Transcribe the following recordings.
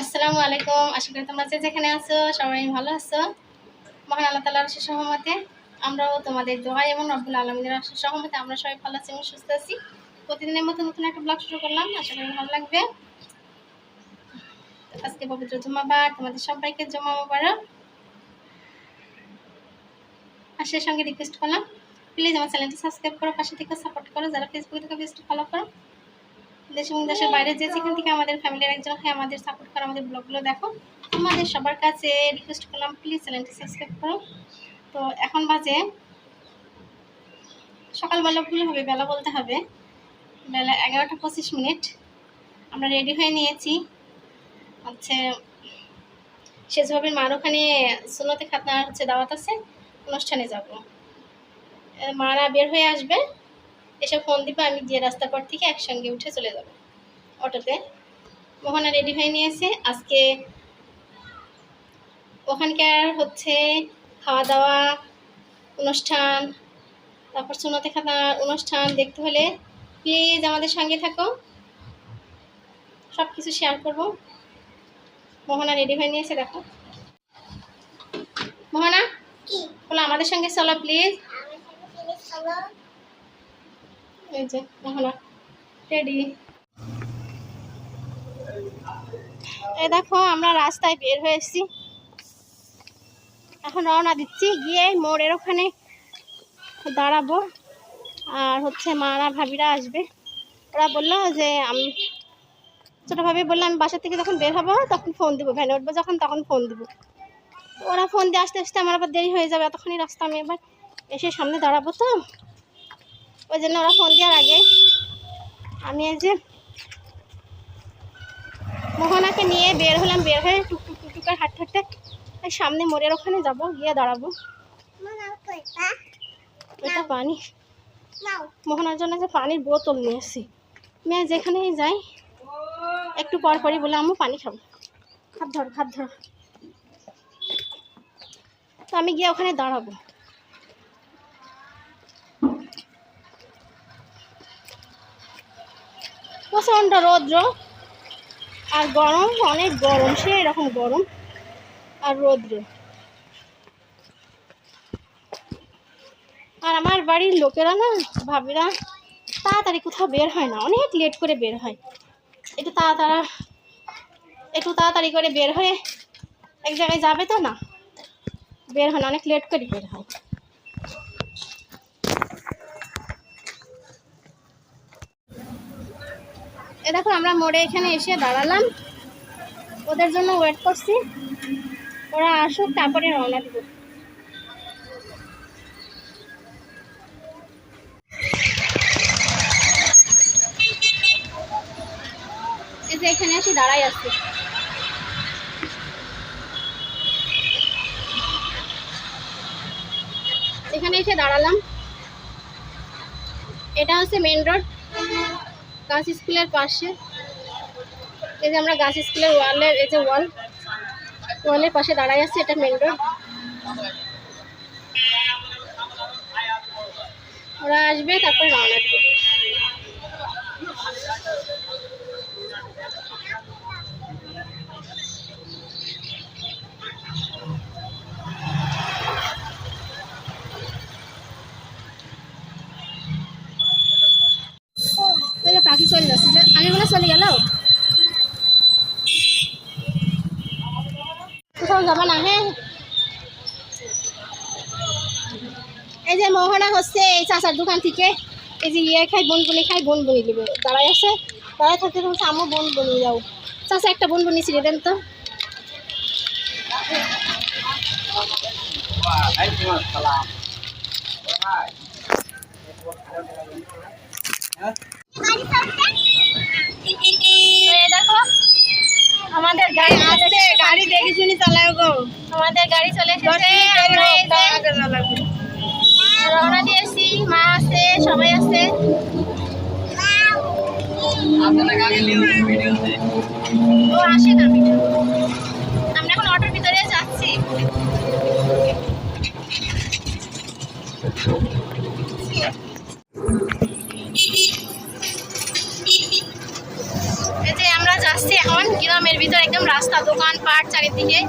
আসসালামু আলাইকুম, আশা করি তোমরা যেখানে আছো, সবাই ভালো আছো? মহান আল্লাহ তালার সহমতে আমরাও তোমাদের দোয়া এবং রব্বুল আলমিনের আশীষ সহমতে আমরা সবাই ভালো আছি এবং সুস্থ আছি। প্রতিদিনের মতো নতুন একটা ব্লগ শুরু করলাম, আশা করি ভালো লাগবে। আজকে পবিত্র জুমাবার তোমাদের সবাইকে জমা মুবারক আর সঙ্গে রিকোয়েস্ট করলাম প্লিজ আমার চ্যানেলটি সাবস্ক্রাইব করো, পাশে থেকে সাপোর্ট করো, যারা ফেসবুক থেকে পেজটি ফলো করো। দেশ এবং দেশের বাইরে যে যেখান থেকে আমাদের ফ্যামিলির একজন হয়, আমাদের সাপোর্ট করো, আমাদের ব্লগগুলো দেখো। তোমাদের সবার কাছে রিকোয়েস্ট করলাম প্লিজ চ্যানেলটি সাবস্ক্রাইব করো। তো এখন বাজে, সকালবেলা ভুল হবে, বেলা বলতে হবে। বেলা এগারোটা পঁচিশ মিনিট। আমরা রেডি হয়ে নিয়েছি। হচ্ছে সেজভাবে মার ওখানে সুনতে খাতনা হচ্ছে দাওয়াত আছে, অনুষ্ঠানে যাব। মারা বের হয়ে আসবে এসে ফোন দিবে আমি যে রাস্তার পর থেকে একসঙ্গে উঠে চলে যাব। অটোতে। মোহনা রেডি হয়ে নিয়েছে। আজকে ওখানকার হচ্ছে খাওয়া দাওয়া অনুষ্ঠান তারপর সুনতে খাতার অনুষ্ঠান দেখতে হলে প্লিজ আমাদের সঙ্গে থাকো। সব কিছু শেয়ার করব। মোহনা রেডি হয়ে নিয়েছে দেখো। মোহনা বলো আমাদের সঙ্গে চলো প্লিজ এই দেখো আমরা রাস্তায় বের হয়ে এসেছি। এখন রওনা দিচ্ছি, গিয়ে মোড়ের ওখানে দাঁড়াবো। আর হচ্ছে মারা ভাবিরা আসবে। ওরা বলল যে, আমি, ছোটো ভাবি বলল, আমি বাসা থেকে যখন বের হব, তখন ফোন দেবো, ভ্যানে উঠবো যখন, তখন ফোন দেবো। ওরা ফোন দিয়ে আসতে আসতে আমার আবার দেরি হয়ে যাবে, এতক্ষণই রাস্তা আমি এবার এসে সামনে দাঁড়াবো তো? ওই জন্য ওরা ফোন দেওয়ার আগে আমি এই যে মোহনাকে নিয়ে বের হলাম, বের হয়ে টুকটুক টুকটুক করে হাঁটতে হাঁটতে সামনে মোড়ের ওখানে যাব, গিয়ে দাঁড়াবো। এটা পানি। মোহনার জন্য যে পানির বোতল নিয়ে এসেছি। মেয়ে যেখানেই যাই একটু পর পরই বলে, আম্মু, পানি খাব। হাত ধর হাত ধর। তো আমি গিয়ে ওখানে দাঁড়াবো। প্রচণ্ড রৌদ্র। আর গরম, অনেক গরম, সে এরকম গরম আর রৌদ্র। আর আমার বাড়ির লোকেরা না, ভাবিরা, তাড়াতাড়ি কোথাও বের হয় না, অনেক লেট করে বের হয়। একটু তাড়াতাড়া, একটু তাড়াতাড়ি করে বের হয়ে এক জায়গায় যাবে তো না? বের হয় না, অনেক লেট করে বের হয়। এ দেখো আমরা মোড়ে এখানে এসে দাঁড়ালাম। ওদের জন্য ওয়েট করছি। ওরা আসুক, তারপরে রওনা দিব। এখানে এসে দাঁড়াই আছে। এখানে এসে দাঁড়ালাম। এটা হচ্ছে মেন রোড গাছ স্কুলের পাশে। এই যে আমরা গাছ স্কুলের ওয়ালের, এই যে ওয়াল, ওয়ালের পাশে দাঁড়াই আছে, এটা মেন রোড ওরা আসবে, তারপর রওনা দেবে ওই যে পাখি চলে যাচ্ছে যে আগেগুলো চলে গেল কোথাও যাবা না হ্যাঁ এই যে মোহনা হচ্ছে এই চাচার দোকান থেকে এই যে ইয়ে খাই বোন বনি খাই বোন বনি দিবে দাঁড়াই আছে দাঁড়াই থাকতে হচ্ছে আমও বোন বনি যাও। চাচা একটা বোন বনি ছিঁড়ে দেন তো। আমাদের গাড়ি আসছে গাড়ি দেখে শুনি চালাও গো। আমাদের গাড়ি চলে এসেছে রওনা দিয়েছি, মা আছে, সবাই আছে। ও আসে না আমরা এখন অটোর ভিতরে যাচ্ছি। আমরা যাচ্ছি এখন, গ্রামের ভিতর একদম রাস্তা দোকান পাট চারিদিকে।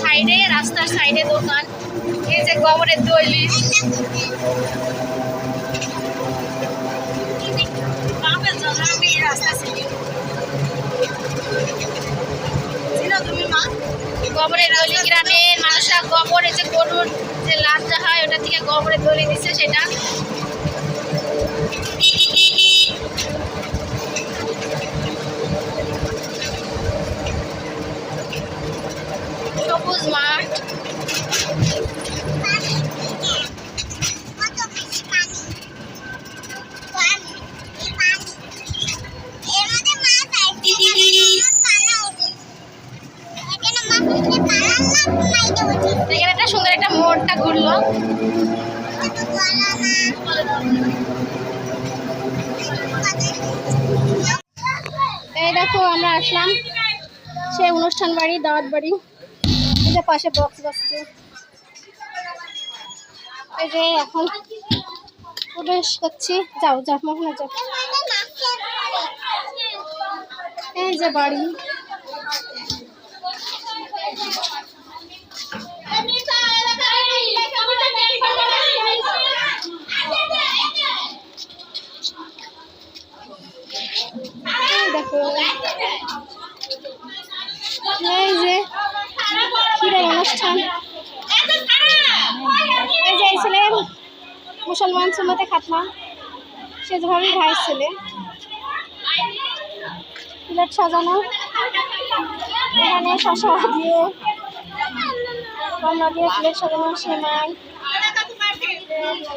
সাইডে, রাস্তার সাইডে দোকান। এই যে গোবরের দৈলি গোবরের দলি গ্রামের মানুষরা গোবর এই যে গরুর যে লাভটা হয়, ওটা থেকে গোবরের দলি দিচ্ছে সেটা। সবুজ মাঠ। এই দেখো, আমরা আসলাম সে অনুষ্ঠান বাড়ি, দাওয়াত বাড়ি। যে পাশে বক্স বাজছে এই যে এখন প্রবেশ করছি। যাও যাও মোহনা যাও। এই যে বাড়ি। দেখো। এই যে ক্ষীরের অনুষ্ঠান। এই যে ছেলে, মুসলমান সুন্নতে খাতমা। সে যেভাবে ভাইয়ের ছেলে। প্লেট সাজানো। এখানে শশা দিয়ে কমলা দিয়ে প্লেট সাজানো, সেমাই। এই যে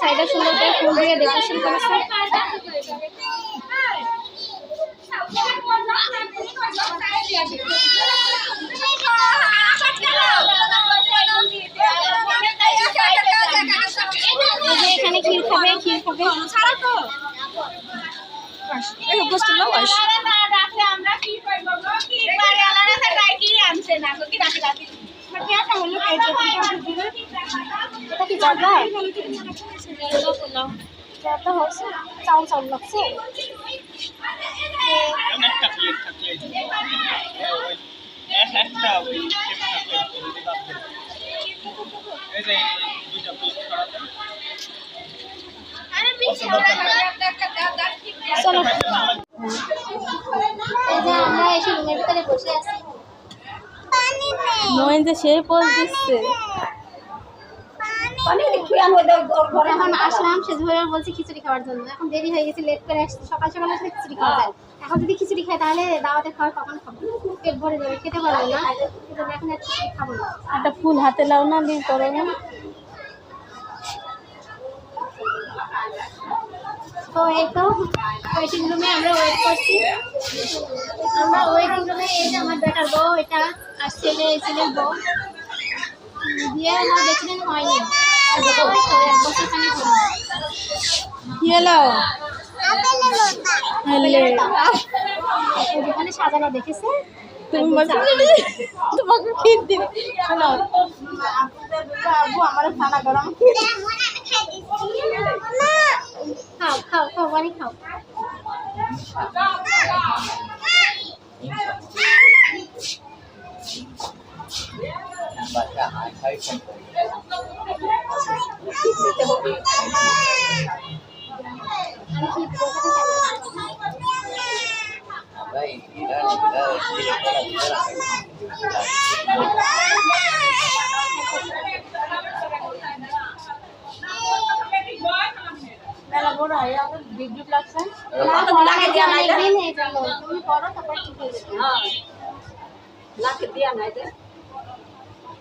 সাইডে সুন্দর করে ফুল দিয়ে ডেকোরেশন করেছে এখানে ক্ষীর খাবে ক্ষীর খাবে এটা কি জর্দা জর্দা হচ্ছে চাউল চাউল লাগছে একটা এই যে দুইটা প্লেট করা এখন আসলাম সে ধরে বলছে খিচুড়ি খাওয়ার জন্য। এখন দেরি হয়ে গেছে লেট করে আসছে। সকাল সকাল আসলে খিচুড়ি খাওয়া যায়। এখন যদি খিচুড়ি খাই তাহলে দাওয়াতে খাওয়ার কখন খাব পেট ভরে যাবে খেতে পারব না। এখন আর খিচুড়ি খাব না। একটা ফুল হাতে লাও না দিয়ে করো না। তো এই তো ওয়েটিং রুমে আমরা ওয়েট করছি। আমরা ওয়েটিং রুমে এই যে আমার বেটার বউ এটা আর ছেলে ছেলের বউ। আমার বেশি দিন হয়নি। ওই দোকানে সাজানো দেখেছে তুমি তোমাকে খির দিবে শোনো আবু আমার খানা গরম খাও খাও খাও বাড়ি খাও বাচ্চা হাই ফাই ফোন আমি কি বলতে ভাই এরা এরা মেলা বড় হয় আমাকে বিদ্যুৎ লাগছে লাগে দিয়া নাই দিন এই জন্য তুমি করো তারপর ঠিক হয়ে যাবে লাকে দিয়া নাই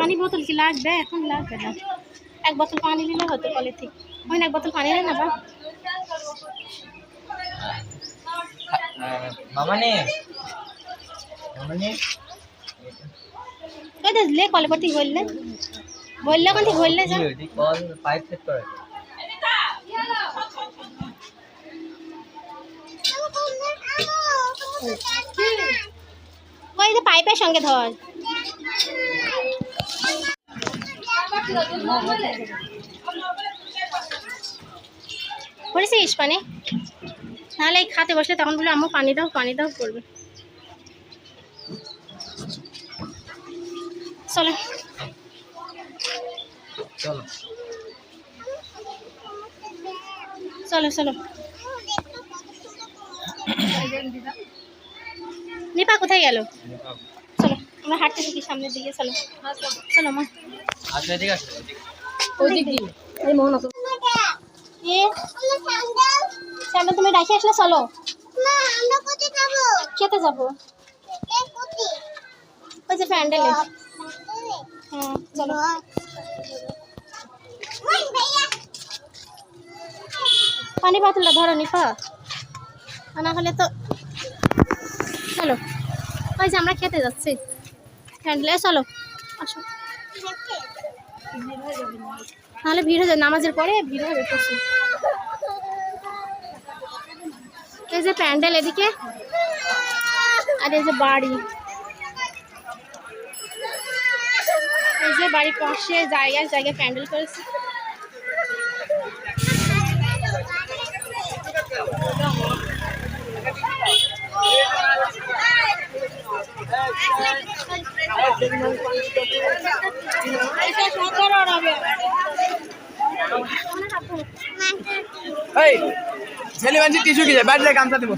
পানি বোতল কি লাগবে? এখন লাগবে না। এক বোতল পানি নিলে হতো কলের থেকে ওই এক বোতল পানি নেই না বা লে কলে পর থেকে বললে বললে ওখান থেকে বললে যা কি কল পাইপ সেট করে। ওই যে পাইপের সঙ্গে ধর। করেছিস পানি? নাহলে এই খাতে বসলে তখন বলে আম্মু পানি দাও পানি দাও করবে। চলো। চলো। চলো চলো। নিপা কোথায় গেল? চলো আমরা হাঁটতে থাকি সামনের দিকে চলো। চলো মা। আচ্ছা তুমি আসলে চলো। যাব। ওই যে প্যান্ডেলে হ্যাঁ পানি বোতলটা ধরো নিপা। না হলে তো চলো। ওই যে আমরা খেতে যাচ্ছি। প্যান্ডেলে চলো। আসো। নাহলে ভিড় হয়ে নামাজের পরে ভিড় হবে প্রচুর। এই যে প্যান্ডেল এদিকে, আর এই যে বাড়ি। এই যে বাড়ির পাশে জায়গায় জায়গায় প্যান্ডেল করেছে। এই, ছেলে মানুষ টিস্যু কি যায়? বাড়িতে গামছা দিব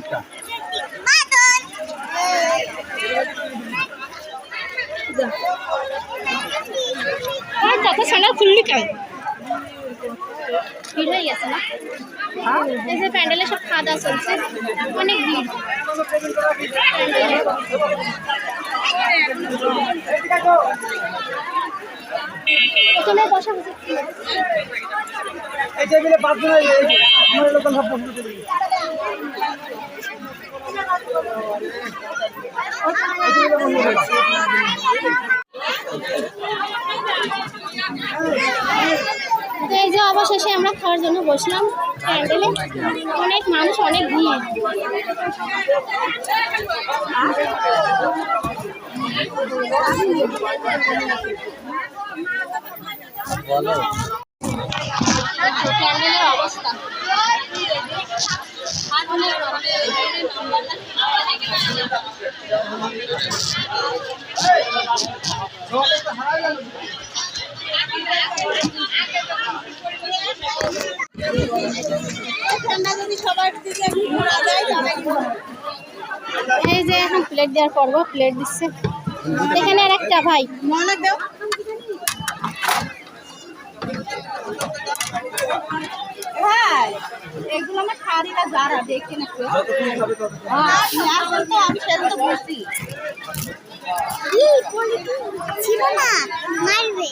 স্যান্ডেল খুললি কেন হয়ে? সব খাওয়া দাওয়া চলছে অনেক ভিড় ওখানে বসা বসে এই টেবিলে পাঁচজন আমাদের লোকাল সব বসে আছে। তো এই যে অবশেষে আমরা খাওয়ার জন্য বসলাম প্যান্ডেলে। অনেক মানুষ অনেক ভিড়। অবস্থা এই যে এখন প্লেট দেওয়ার পর্ব প্লেট দিচ্ছে। এখানে আর একটা ভাই। মনে হ্যাঁ এগুলো আমার খারিটা যারা দেখে না কেউ। হ্যাঁ তো আমি সেটা তো বলছি। ছিল না মারবে।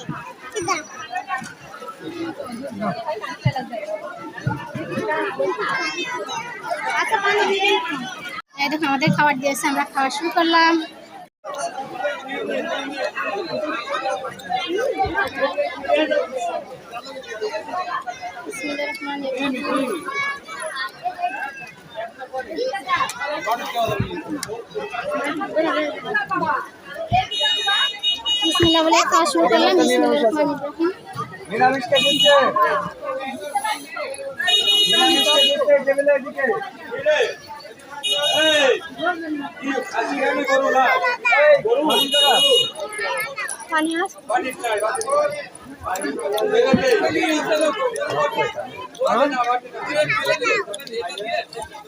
এই দেখো আমাদের খাবার দিয়েছে আমরা খাওয়া শুরু করলাম। বলে খাওয়া শুরু করলাম রহিম। নিরামিষ কে কিনছে? নিরামিষ কে কিনছে? টেবিলের দিকে। এই, হাসি পানি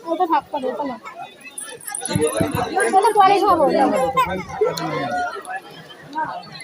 ওটা ভাগ করে ওটা ওটা পরে খাব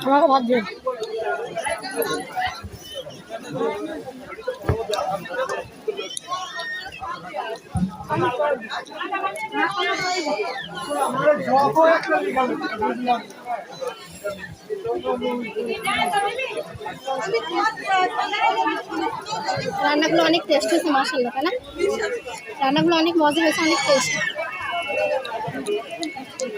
আমাকে ভাত দিন রান্নাগুলো অনেক টেস্ট হয়েছে মাসাল্লাহ তাই না? রান্নাগুলো অনেক মজা হয়েছে, অনেক টেস্ট আমি এখন পিঠা মাই পিঠার জন্য যাচ্ছি ফিরে আসুন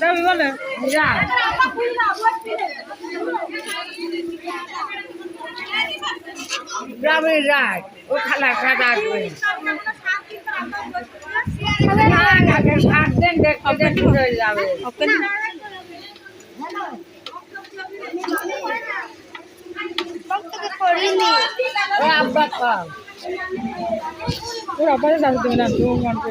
যাবি বলে যা যাবি যাই ও খালা খালা আসবে আব্বা খাও না দু ঘণ্টা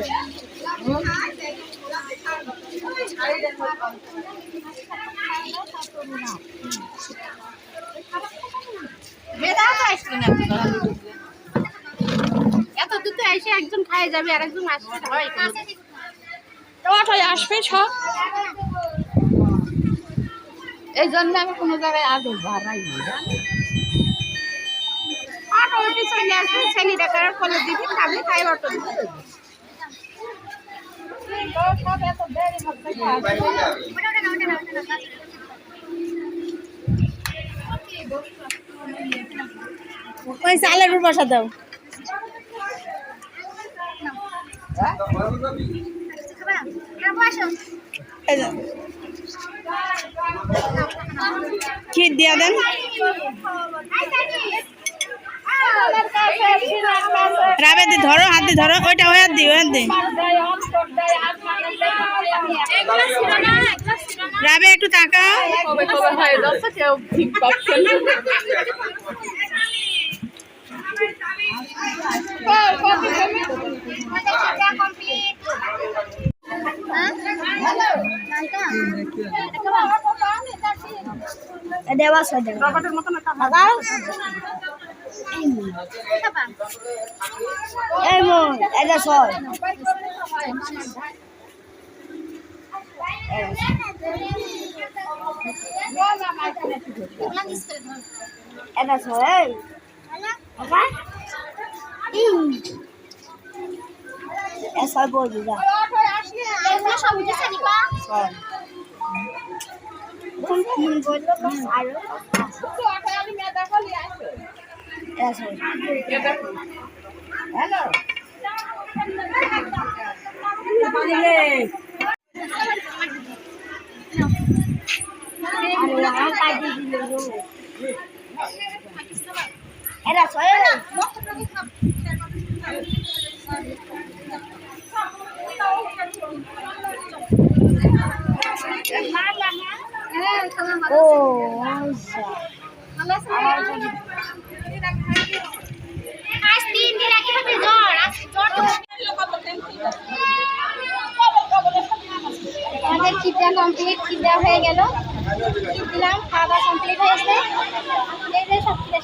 একজন খায় যাবে আর একজন আসবে হয় আসবে সব এই জন্য আমি কোনো জায়গায় আগে ভাড়াই অটো চলে আসবে ছেলেটা ফলে দিবি খাই অটো ওই চালের উপর বসা দাও। খির দিয়া দেন। রাবে দি ধরো হাত দিয়ে ধরো ওইটা ওই হাত দিয়ে ওই হাত দিয়ে রাবে একটু তাকাও। দেওয়া সাদে এই মন এটা সর। এটা সর এই। এসা কোন ফোন বলল এটা সর হ্যালো এটা সর ও আচ্ছা আজ তিন দিন আগে হবে জ্বর আজ জ্বর তো আমাদের খিদা কমপ্লিট খিদা হয়ে গেল দিলাম খাওয়া দাওয়া কমপ্লিট হয়েছে বসে আছে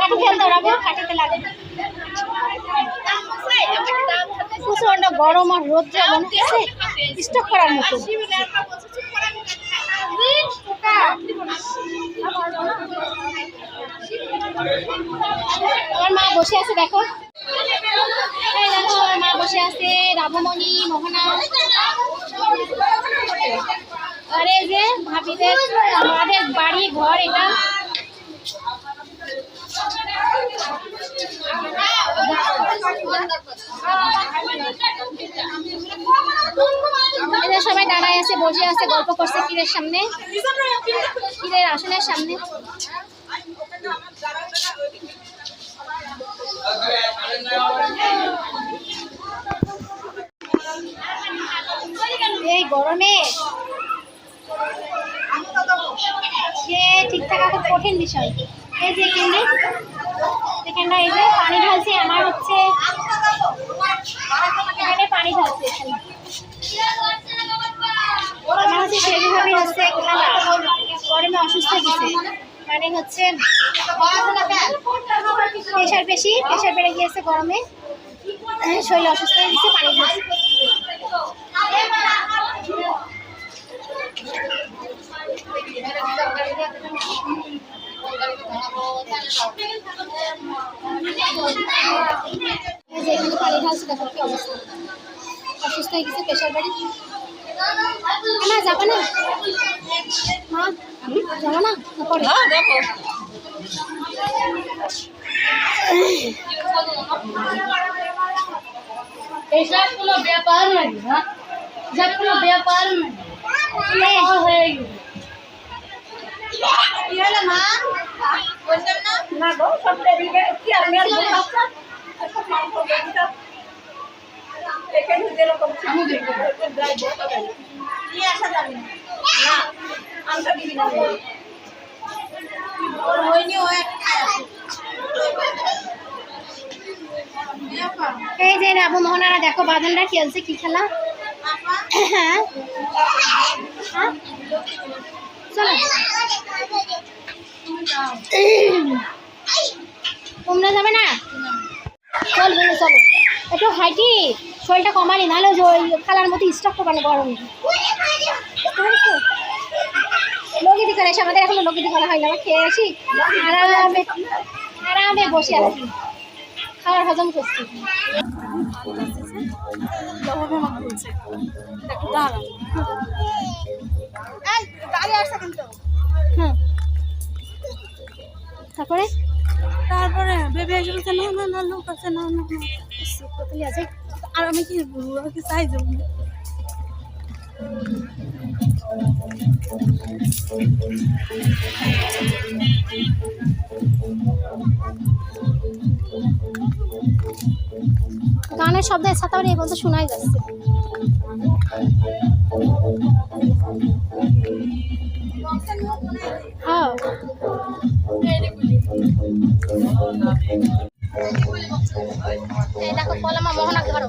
কাঠি ফেল দাও লাগে। প্রচণ্ড গরম আর রোদ যেমন স্টক করার মতো। আমার মা বসে আছে, দেখো। আমার মা বসে আছে রাবমণি মোহনা। আর যে ভাবিদের, আমাদের বাড়ি, ঘর এটা। আছে বসে আছে গল্প করছে পীরের সামনে? পীরের আসনের সামনে? এই গরমে। সে ঠিক থাকা খুব কঠিন বিষয়। এই যে এখানে এখানটা এই যে পানি ঢালছে, আমার হচ্ছে এখানে পানি ঢালছে এখানে। গরমে অসুস্থ গেছে। মানে হচ্ছে প্রেশার বেশি, প্রেশার বেড়ে গিয়েছে গরমে। শরীর অসুস্থ হয়ে গেছে, পানি এই এখানে পানি ঢালছে, দেখো অসুস্থ হয়ে গেছে, প্রেশার বাড়ি। মা যাব না। মা যাব না না পরে। এসব কোনো ব্যাপার নয় হ্যাঁ এসব কোনো ব্যাপার নয়। হয়ে গেছে না? গো সব টেবিলে কি আর মেয়ের বউ বাচ্চা? সব মাংস বেশি এখানে যেরকম নিয়ে আসা যাবে না। না দিবি না। হয়নি ও একটা খায় আছে। এই যে রাবু মোহনারা দেখো বাদনরা খেলছে কি খেলা? হ্যাঁ? চলো। তোমরা যাবে না? চল বলে চলো। একটু হাইটি শরীরটা কমালি নাহলে ওই ওই খালার মতো স্টক করবে না গরম লগিদি করে এসে আমাদের এখনও লগিদি করা হয় না। আমরা খেয়ে আসি আরামে আরামে বসে আছি। খাবার হজম করছি। তারপরে? তারপরে বেবি বলছে না না না লোক আছে না না আছে আর আমি কি বলব? আমি কি চাই যাব গানের শব্দ ছাতাবাড়ি এই পর্যন্ত শোনাই যাচ্ছে। হ্যাঁ। দেখো, কলামা মোহনা দেখো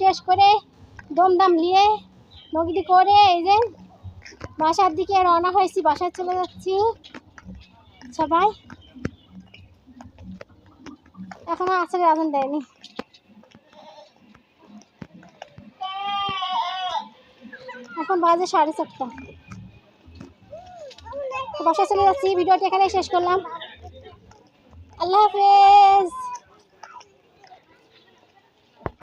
শেষ করে দমদম নিয়ে নগদি করে এই যে বাসার দিকে রওনা হয়েছি, বাসায় চলে যাচ্ছি সবাই। এখনও আসলে আগুন দেয়নি। এখন বাজে সাড়ে চারটা। বাসায় চলে যাচ্ছি, ভিডিওটি এখানে শেষ করলাম। আল্লাহ হাফেজ।